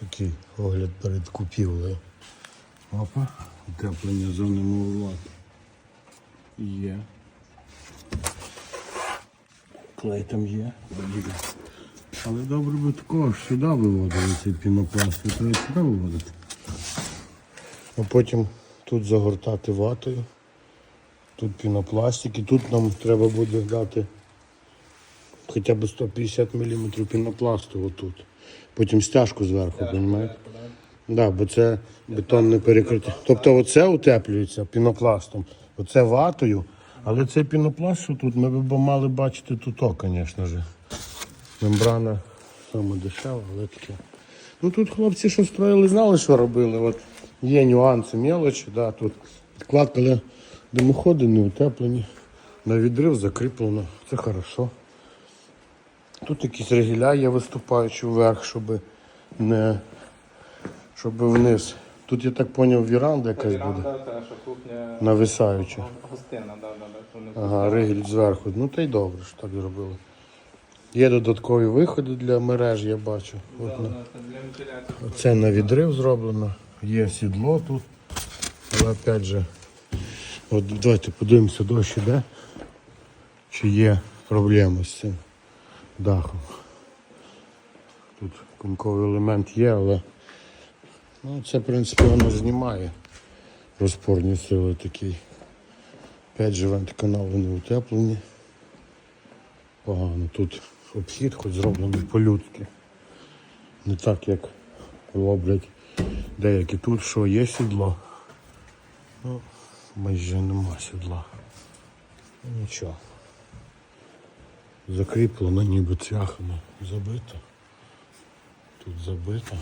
Такий огляд перед купівлею. Опа, утеплення зони мовувати. Є. Клей там є. Але добре би такого сюди виводили цей пінопласт. Треба сюди виводити. А потім тут загортати ватою. Тут пінопластик. І тут нам треба буде дати хоча б 150 мм пінопласту отут. Потім стяжку зверху, розумієте? Да, бо це бетонне перекриття. Тобто оце утеплюється пінопластом, оце ватою, але цей пінопласт, що тут, ми б мали бачити тут, звісно ж. Мембрана саме дешева, але таке. Ну тут хлопці, що строїли, знали, що робили. От є нюанси, мелочі, да, тут підкладка, але димоходи не утеплені. На відрив закріплено, це хорошо. Тут якісь регіля є виступаючі вверх, щоб не щоб вниз. Тут я так зрозумів, віранда якась буде. Віранда, та, що кухня Нависаюча. гостина, да, да, да, Ага, ригель зверху. Ну та й добре, що так зробили. Є додаткові виходи для мереж, я бачу. От на, Да, це для вентиляції. це на відрив зроблено. Є сідло тут. Але опять же, от давайте подивимося, дощ іде. Чи є проблеми з цим дахом. Тут кумковий елемент є, але ну, це, в принципі, воно знімає розпорні сили такий. Опять же вентканали не утеплені. Погано. Тут обхід хоч зроблений по-людськи. Не так, як роблять деякі тут, що є сідло. Ну, майже нема сідла. Нічого. Закріплено, ніби цвяхами забито. Тут забито.